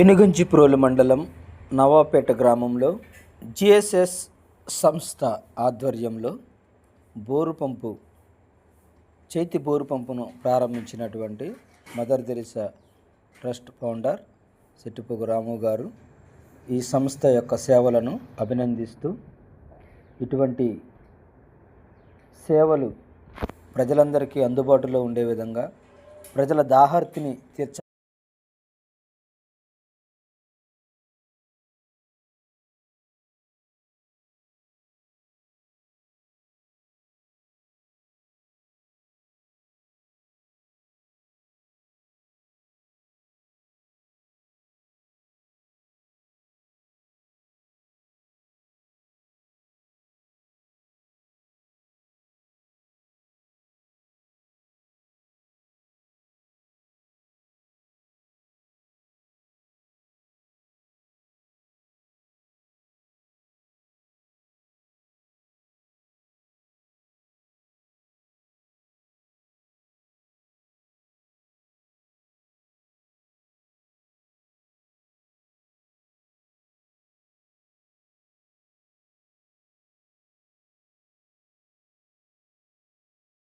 పెనుగంచిప్రోలు మండలం నవాపేట గ్రామంలో జిఎస్ఎస్ సంస్థ ఆధ్వర్యంలో బోరు పంపు చేతి బోరు పంపును ప్రారంభించినటువంటి Mother Teresa trust founder Settipogu Ramu garu ఈ సంస్థ యొక్క సేవలను అభినందిస్తూ ఇటువంటి సేవలు ప్రజలందరికీ అందుబాటులో ఉండే విధంగా ప్రజల దాహార్తిని తీర్చ